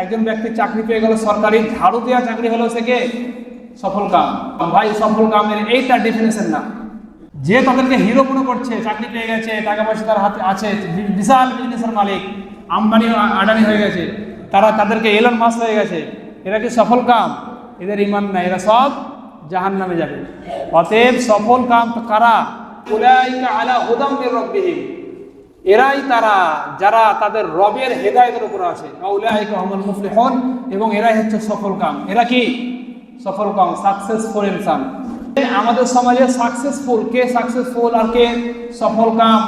একজন ব্যক্তি চাকরি পেয়ে গেল সরকারি ঝাড়ু দেওয়া চাকরি হলো সে কে? সফল কাম। ভাই, সফল কামের এইটা ডেফিনেশন না। যে তাদেরকে হিরো মনে করছে, চাকরি পেয়ে গেছে, টাকা পয়সা তার হাতে আছে বিশাল বিজনেসের মালিক, আম্বানি, আডানি হয়ে গেছে, তারা তাদেরকে এলন মাস হয়ে গেছে, এরা কি সফল কাম? এদের ইমান নাই, এরা সব জাহান নামে যাবে। অতএব সফল কাম কারা? আলা হুদাম মির রাব্বিহিম। এরাই তারা, যারা তাদের রবের হেদায়েতের উপর আছে। মুফলিহুন এবং এরাই হচ্ছে সফল কাম। এরা কি? সফল কাম সাকসেসফুল ইনসান আমাদের সমাজে সাকসেসফুল কে সাকসেসফুল আর কে সফল কাম,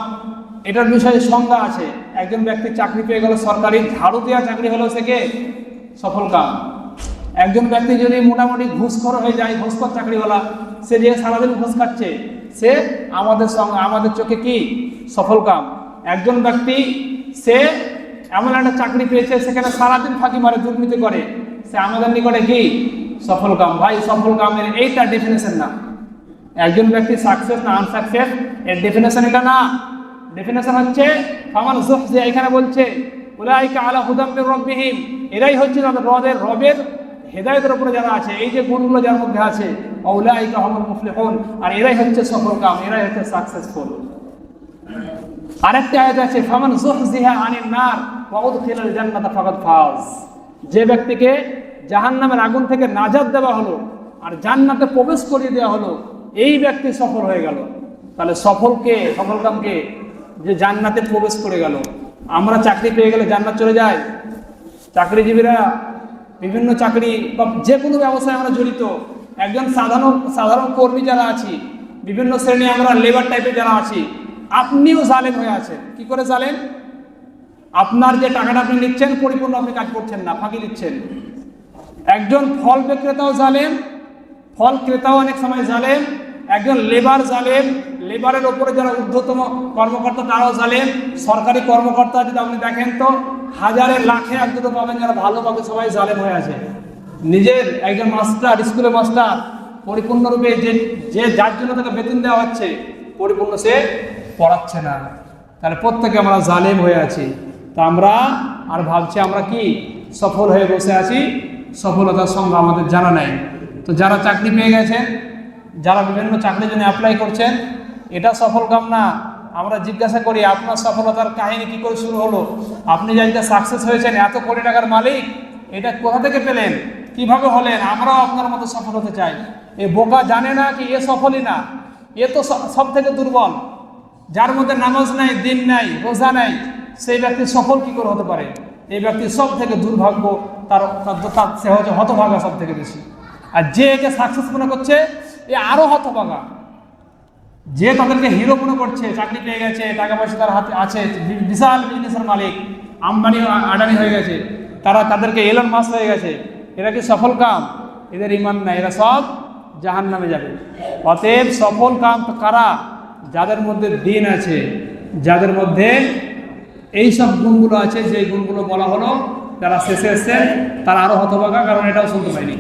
এটার বিষয়ে সংজ্ঞা আছে। একজন ব্যক্তি চাকরি পেয়ে গেল, সরকারি ঝাড়ু দেওয়া চাকরি হলো সে কে? সফল কাম। একজন ব্যক্তি যদি মোটামুটি ঘুষখোর হয়ে যায়, ঘুষখোর চাকরিওয়ালা, সে যে সারাদিন ঘুষ খাচ্ছে, সে আমাদের সঙ্গে, আমাদের চোখে কি? সফল কাম। একজন ব্যক্তি, সে এমন একটা চাকরি পেয়েছে, সেখানে সারাদিন ফাঁকি মারে দুর্নীতি করে। সে আমাদের নিকটে কি? সফল কাম। ভাই, সফল কামের এইটা ডেফিনেশন না। একজন ব্যক্তি সাকসেস না আনসাকসেস এর ডেফিনেশন এটা না। ডেফিনেশন হচ্ছে, ফামান যে এখানে বলছে, উলাইকা আলা হুদাম মির রাব্বিহিম। এরাই হচ্ছে তাদের রবের রবের হেদায়েতের উপরে যারা আছে, এই যে গুণগুলো যার মধ্যে আছে উলাইকা হুমুল মুফলিহুন। আর এরাই হচ্ছে সফল কাম, এরাই হচ্ছে সাকসেসফুল আরেকটা আয়াত আছে, ফামান যুহজিহা আনিন নার ওয়া উদখিলাল জান্নাতা ফাকাদ ফাজ। যে ব্যক্তিকে জাহান্নামের আগুন থেকে নাজাত দেওয়া হলো আর জান্নাতে প্রবেশ করিয়ে দেওয়া হলো, এই ব্যক্তি সফল হয়ে গেল। তাহলে সফলকে সফলকামকে যে জান্নাতে প্রবেশ করে গেল। আমরা চাকরি পেয়ে গেলে জান্নাত চলে যায় চাকরিজীবীরা বিভিন্ন চাকরি বা যে কোনো ব্যবসায় আমরা জড়িত, একজন সাধারণ সাধারণ কর্মী যারা আছি, বিভিন্ন শ্রেণি আমরা লেবার টাইপের যারা আছি আপনিও জালেম হয়ে আছেন। কি করে জালেম? আপনার যে টাকাটা আপনি নিচ্ছেন, পরিপূর্ণ আপনি কাজ করছেন না, ফাঁকি দিচ্ছেন। একজন ফল বিক্রেতাও জালেম, ফল ক্রেতাও অনেক সময় জালেম, একজন লেবার জালেম, লেবারের ওপরে যারা ঊর্ধ্বতম কর্মকর্তা তারাও জালেম, সরকারি কর্মকর্তা যদি আপনি দেখেন তো, হাজারে, লাখে এক দুটো পাবেন যারা ভালো ভালোভাবে সবাই জালেম হয়ে আছে। নিজের একজন মাস্টার, স্কুলের মাস্টার, পরিপূর্ণরূপে যে যে যার জন্য তাকে বেতন দেওয়া হচ্ছে, পরিপূর্ণ সে পড়াচ্ছে না। তাহলে প্রত্যেকে আমরা জালেম হয়ে আছি। তা আমরা, আর ভাবছি আমরা কি? সফল হয়ে বসে আছি। সফলতার সঙ্গে আমাদের জানা নাই। তো যারা চাকরি পেয়ে গেছেন, যারা বিভিন্ন চাকরির জন্য অ্যাপ্লাই করছেন, এটা সফল কাম না। আমরা জিজ্ঞাসা করি, আপনার সফলতার কাহিনী কি করে শুরু হলো? আপনি যে আজকে সাকসেস হয়েছেন, এত কোটি টাকার মালিক, এটা কোথা থেকে পেলেন? কীভাবে হলেন? আমরাও আপনার মতো সফল হতে চাই। এ বোকা জানে না কি এ সফলই না। এ তো সব থেকে দুর্বল। যার মধ্যে নামাজ নাই, দিন নাই, রোজা নাই, সেই ব্যক্তি সফল কি করে হতে পারে? এই ব্যক্তি সব থেকে দুর্ভাগ্য তার তার- সে হচ্ছে হতভাগা সব থেকে বেশি। আর যে একে সাকসেস মনে করছে, এ আরও হতভাগা। যে তাদেরকে হিরো মনে করছে, চাকরি পেয়ে গেছে, টাকা পয়সা তার হাতে আছে বিশাল বিজনেসের মালিক, আম্বানি আডানি হয়ে গেছে, তারা তাদেরকে এলন মাস হয়ে গেছে, এরা কি সফল কাম? এদের ইমান নাই, এরা সব জাহান নামে যাবে। অতএব সফল কাম কারা? যাদের মধ্যে দিন আছে, যাদের মধ্যে এই সব গুণগুলো আছে যে গুণগুলো বলা হলো, যারা শেষে এসছেন, তারা আরও হতভাগা, কারণ এটাও শুনতে পাইনি।